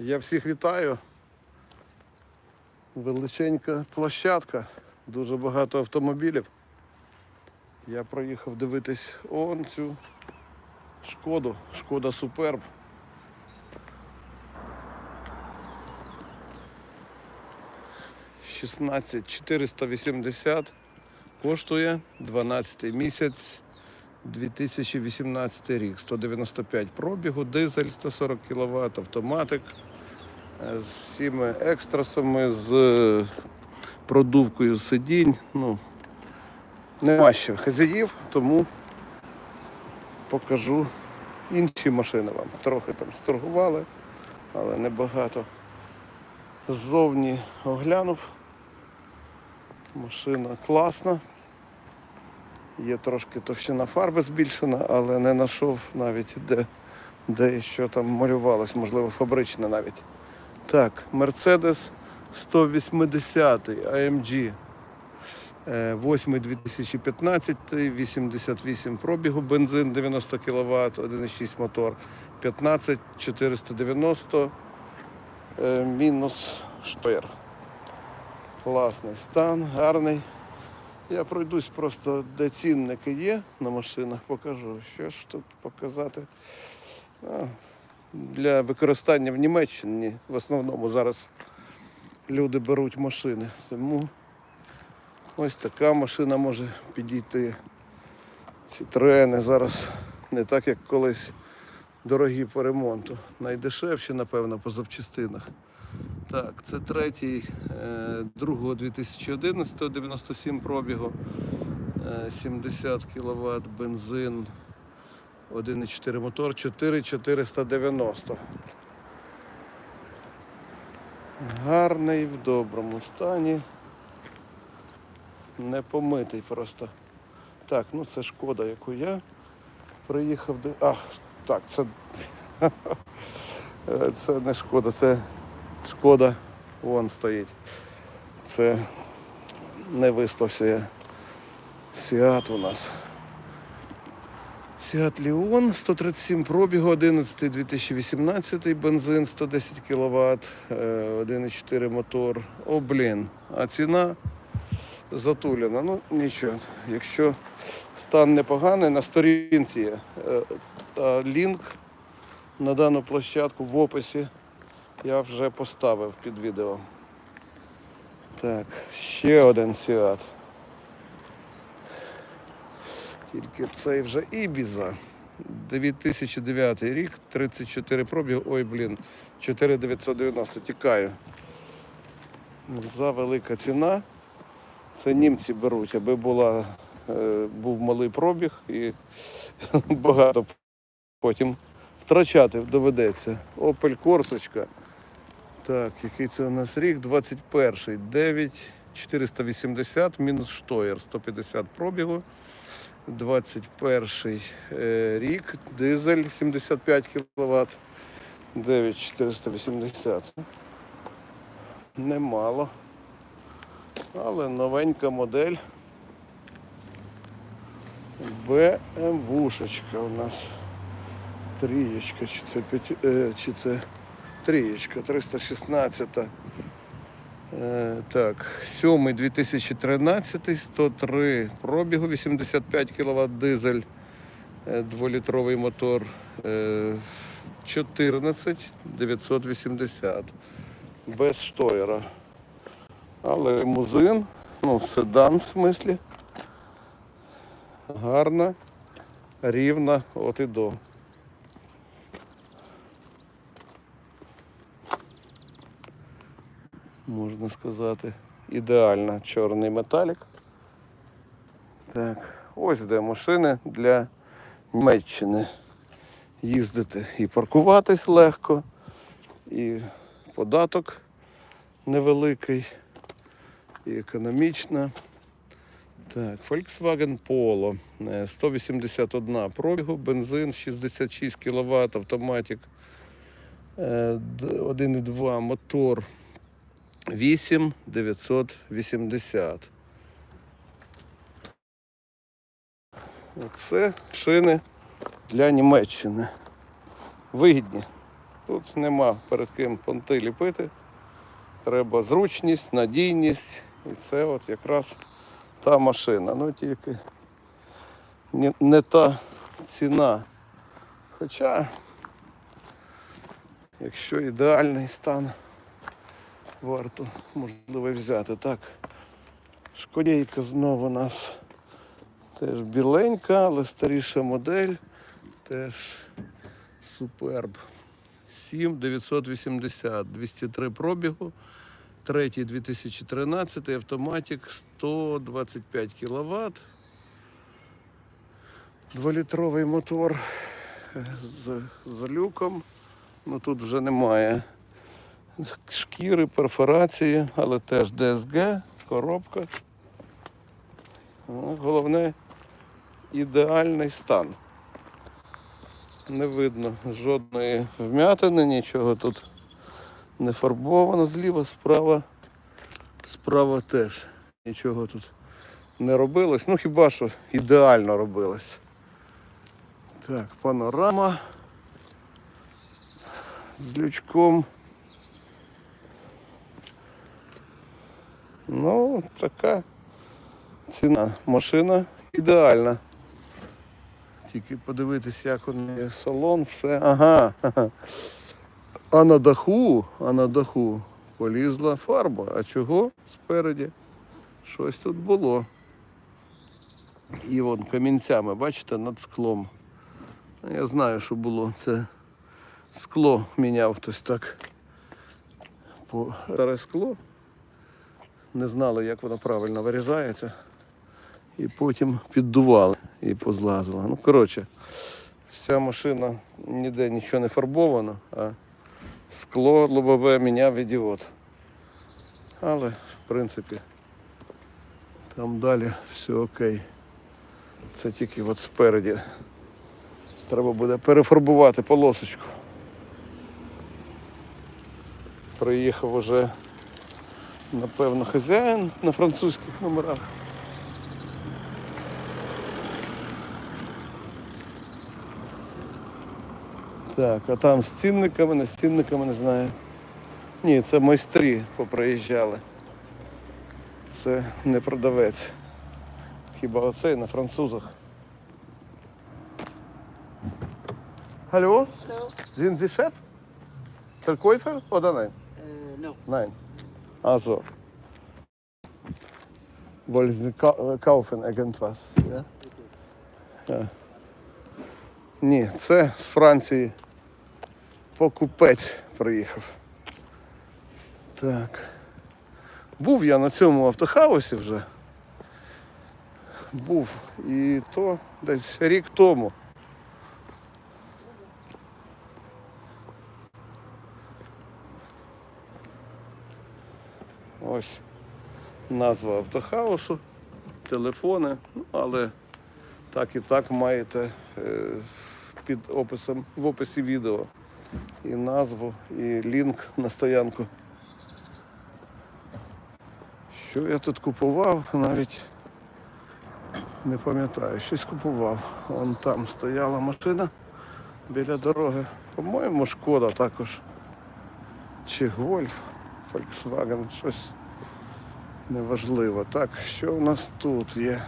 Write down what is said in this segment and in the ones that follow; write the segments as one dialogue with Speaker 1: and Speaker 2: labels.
Speaker 1: Я всіх вітаю. Величенька площадка, дуже багато автомобілів. Я проїхав дивитись он цю шкоду, шкода Суперб. Шістнадцять 480 коштує 12 місяць 2018 рік. 195 пробігу, дизель 140 кВт, автоматик з всіми екстрасами, з е, продувкою сидінь. Ну, нема ще хазяїв, тому покажу інші машини вам. Трохи там сторгували, але небагато. Ззовні оглянув. Машина класна. Є трошки товщина фарби збільшена, але не знайшов навіть де, де що там малювалось, можливо, фабричне навіть. Так, Mercedes 180 AMG. е, 8 2015, 88 пробігу, бензин 90 кВт, 1,6 мотор, 15 490 е, мінус штир. Класний стан, гарний. Я пройдусь просто, де цінники є на машинах, покажу. Що ж тут показати? Для використання в Німеччині в основному зараз люди беруть машини. Тому ось така машина може підійти. Ці трени зараз не так, як колись дорогі по ремонту. Найдешевші, напевно, по запчастинах. Так, це третій, е, другого 2011, 97 пробігу, е, 70 кВт, бензин, 1,4 мотор, 4490. Гарний, в доброму стані. Не помитий просто. Так, ну це шкода, яку я приїхав до. Ах, так, це. Це не шкода, це Шкода вон стоїть. Це не виспався я. Сіат у нас. Сіат Ліон 137 пробігу, 11 2018 бензин 110 кВт, 1,4 мотор. О, блін. А ціна затулена. Ну нічого. Якщо стан непоганий, на сторінці є. Е, Лінк на дану площадку в описі я вже поставив під відео. Так, ще один Сіат. Тільки цей вже Ібіза. 2009 рік, 34 пробіг. Ой, блін, 4990. Тікаю. За велика ціна. Це німці беруть, аби була, е, був малий пробіг і багато потім втрачати доведеться. Opel Корсочка. Так, який це у нас рік? 21-й, 9, 480, мінус штоєр, 150 пробігу. 21 е, рік, дизель 75 кВт, 9480. Немало. Але новенька модель. БМВшечка у нас. Трієчка, чи це п'яті, е, чи це трієчка, 316. Е, так, 7 2013, 103 пробігу, 85 кВт дизель, е, дволітровий мотор, е, 14 980 без штоєра. Але лимузин, ну, седан в смислі. Гарна, рівна, от і до. Можна сказати, ідеально чорний металік. Так, ось де машини для Німеччини. Їздити і паркуватись легко, і податок невеликий, і економічно. Так, Volkswagen Polo. е, 181 пробігу, бензин 66 кВт, автоматик. е, 1,2 мотор 8 980. Це шини для Німеччини. Вигідні. Тут нема перед ким понти ліпити. Треба зручність, надійність. І це от якраз та машина. Ну тільки не, не та ціна. Хоча, якщо ідеальний стан, варто можливо взяти. Так, шкодійка знову у нас теж біленька, але старіша модель. Теж суперб. 7980, 203 пробігу. Третій 2013 автоматик 125 кВт. Дволітровий мотор з, з люком. Ну тут вже немає шкіри, перфорації, але теж ДСГ, коробка. Головне ідеальний стан. Не видно жодної вм'ятини, нічого тут не фарбовано зліва, справа. Справа теж нічого тут не робилось. Ну хіба що ідеально робилось. Так, панорама з лючком. Ну, така ціна. Машина ідеальна. Тільки подивитись, як у неї салон, все. Ага. А на даху, а на даху полізла фарба. А чого? Спереді. Щось тут було. І вон камінцями, бачите, над склом. Я знаю, що було. Це скло міняв хтось так. Старе скло. Не знали, як воно правильно вирізається. І потім піддували і позлазило. Ну, коротше, вся машина ніде нічого не фарбовано, а скло лобове міняв ідіот. Але, в принципі, там далі все окей. Це тільки от спереді. Треба буде перефарбувати полосочку. Приїхав уже, напевно, хазяїн на французьких номерах. Так, а там з цінниками, не з цінниками не знаю. Ні, це майстрі поприїжджали. Це не продавець. Хіба оцей на французах. Hallo?
Speaker 2: Hallo.
Speaker 1: Sind Sie Chef? Verkäufer oder nein?
Speaker 2: Äh, no.
Speaker 1: Nein. Also. Wollen Sie äh, kaufen irgendwas? Ja? Ja. Ні, це з Франції покупець приїхав. Так. Був я на цьому автохаусі вже. Був і то десь рік тому. Ось назва автохаусу, телефони, ну, але так і так маєте е, під описом в описі відео і назву, і лінк на стоянку. Що я тут купував, навіть не пам'ятаю, щось купував. Вон там стояла машина біля дороги. По-моєму, шкода також. Чи гольф, Volkswagen, щось неважливо. Так, що у нас тут є?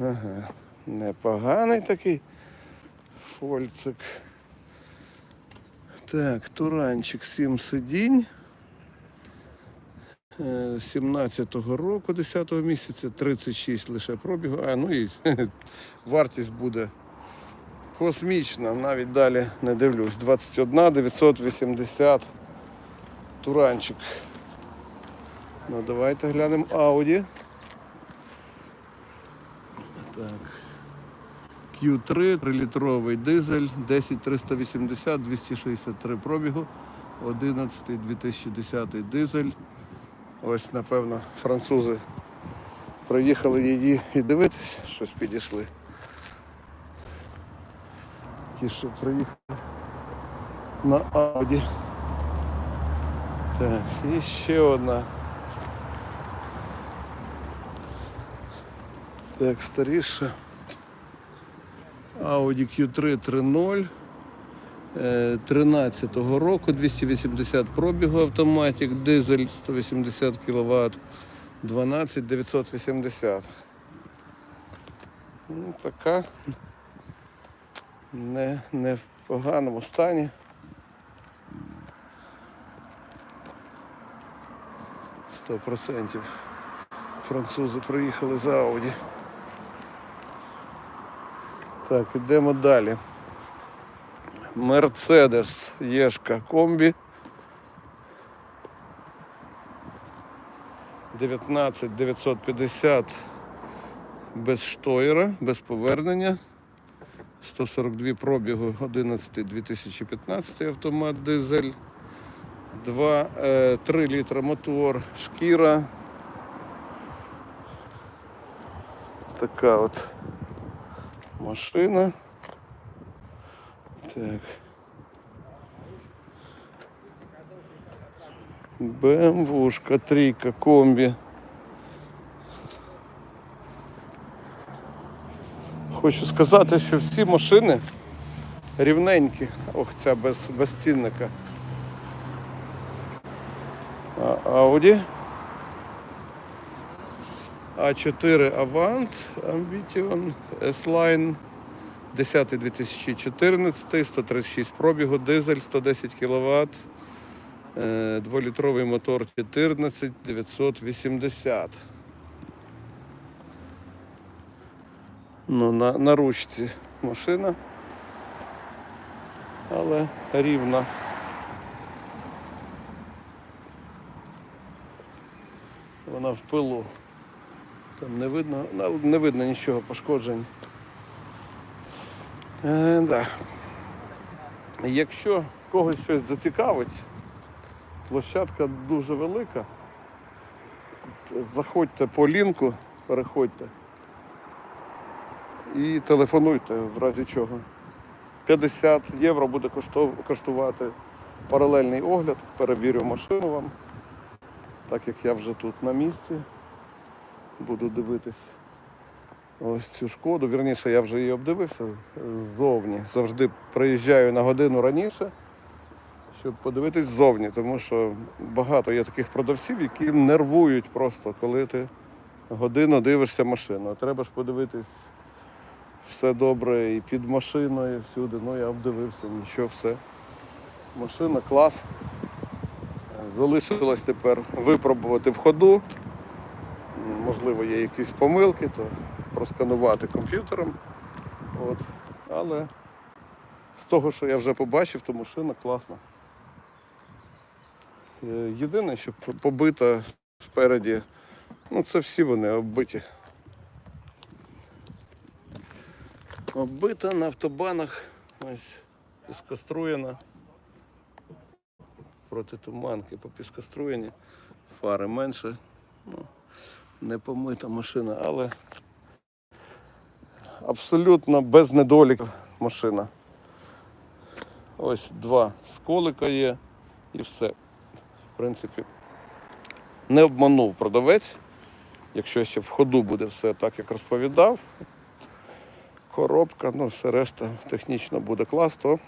Speaker 1: Ага, непоганий такий фольцик. Так, туранчик 7 сидінь. Е, 17-го року, 10-го місяця, 36 лише пробігу. А, ну і вартість буде космічна, навіть далі не дивлюсь. 21 980 туранчик. Ну давайте глянемо Audi. Так. Q3, 3-літровий дизель, 10380, 263 пробігу, 11 2010 дизель. Ось, напевно, французи приїхали її і дивитись, щось підійшли. Ті, що приїхали на Ауді. Так, і ще одна. Так, старіша. Audi Q3 3.0. е, 13-го року, 280 пробігу автоматик, дизель 180 кВт, 12 980. Ну, така не, не в поганому стані. Сто процентів французи приїхали за Ауді. Так, ідемо далі. Мерседес Єшка комбі. 19 950 без штойра, без повернення. 142 пробігу 11 2015 автомат дизель. 2, е, 3 літра мотор, шкіра. Така от машина. Так. БМВушка, трійка, комбі. Хочу сказати, що всі машини рівненькі. Ох, ця без, без цінника. Audi. А4 Avant Ambition S-Line 10 2014, 136 пробігу, дизель 110 кВт, 2-літровий мотор 14 980. Ну, на, на ручці машина, але рівна. Вона в пилу. Там не видно, не видно нічого пошкоджень. Е, да. Якщо когось щось зацікавить, площадка дуже велика. Заходьте по лінку, переходьте і телефонуйте в разі чого. 50 євро буде коштувати паралельний огляд, перевірю машину вам, так як я вже тут на місці. Буду дивитись ось цю шкоду. Вірніше, я вже її обдивився ззовні. Завжди приїжджаю на годину раніше, щоб подивитись ззовні, тому що багато є таких продавців, які нервують просто, коли ти годину дивишся машину. Треба ж подивитись все добре і під машиною, і всюди. Ну я обдивився, нічого, все. Машина клас. Залишилось тепер випробувати в ходу. Можливо, є якісь помилки, то просканувати комп'ютером. От. Але з того, що я вже побачив, то машина класна. Е, Єдине, що побита спереді, ну це всі вони оббиті. Оббита на автобанах, ось піскоструєна. Проти туманки по піскоструєнні, фари менше. Ну, не помита машина, але абсолютно без недоліків машина. Ось два сколика є і все. В принципі, не обманув продавець. Якщо ще в ходу буде все так, як розповідав, коробка, ну все решта технічно буде клас, то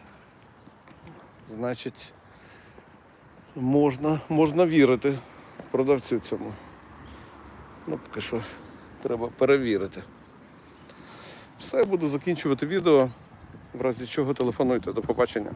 Speaker 1: значить можна, можна вірити продавцю цьому. Ну, поки що треба перевірити. Все, буду закінчувати відео. В разі чого телефонуйте. До побачення.